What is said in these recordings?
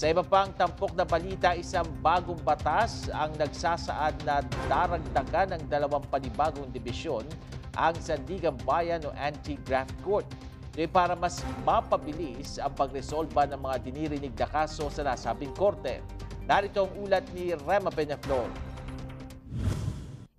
Sa iba pang tampok na balita, isang bagong batas ang nagsasaad na daragdagan ng dalawang panibagong dibisyon ang Sandigan Bayan o Anti-Graft Court. Ito para mas mapabilis ang pagresolba ng mga dinirinig na kaso sa nasabing korte. Narito ang ulat ni Rema Peñaflor.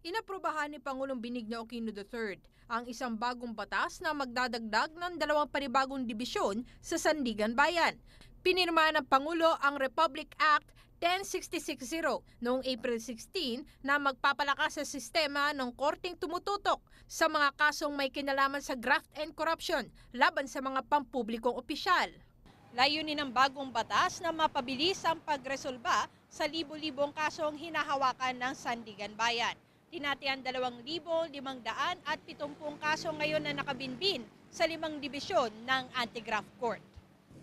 Inaprubahan ni Pangulong Benigno Aquino III ang isang bagong batas na magdadagdag ng dalawang panibagong dibisyon sa Sandigan Bayan. Pinirma ng Pangulo ang Republic Act 10660 noong April 16 na magpapalakas sa sistema ng korting tumututok sa mga kasong may kinalaman sa graft and corruption laban sa mga pampublikong opisyal. Layunin ng bagong batas na mapabilis ang pagresolba sa libo-libong kasong hinahawakan ng Sandigan Bayan. Tinatian 2,570 at 70 kaso ngayon na nakabinbin sa limang dibisyon ng Anti-Graft Court.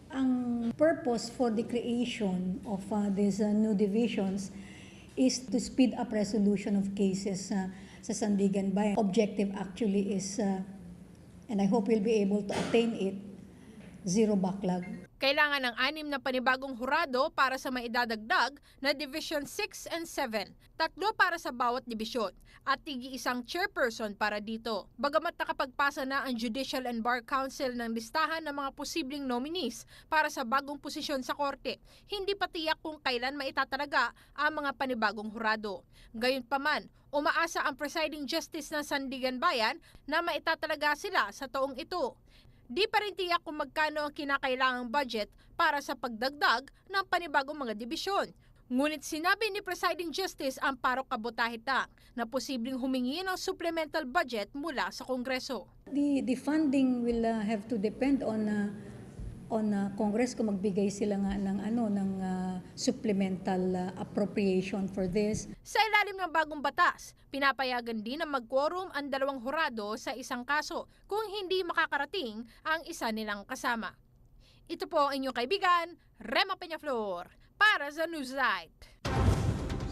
Ang purpose for the creation of uh, these uh, new divisions is to speed up resolution of cases uh, sa Sandigan Bayan. Objective actually is, uh, and I hope we'll be able to attain it, zero backlog. Kailangan ng anim na panibagong hurado para sa maidadagdag na Division 6 and 7, tatlo para sa bawat dibisyon, at tigi isang chairperson para dito. Bagamat nakapagpasa na ang Judicial and Bar Council ng listahan ng mga posibleng nominees para sa bagong posisyon sa korte, hindi pa tiyak kung kailan maitatalaga ang mga panibagong hurado. Gayunpaman, umaasa ang presiding justice ng Sandigan Bayan na maitatalaga sila sa taong ito. Di pa rin tiyak kung magkano ang kinakailangang budget para sa pagdagdag ng panibagong mga dibisyon. Ngunit sinabi ni Presiding Justice Amparo Kabutahita na posibleng humingi ng supplemental budget mula sa Kongreso. The, the funding will uh, have to depend on uh, on uh, Congress kung magbigay sila nga ng ano ng uh, supplemental uh, appropriation for this. Sa ilalim ng bagong batas, pinapayagan din na mag-quorum ang dalawang hurado sa isang kaso kung hindi makakarating ang isa nilang kasama. Ito po ang inyong kaibigan, Rema Peñaflor, para sa Newslight.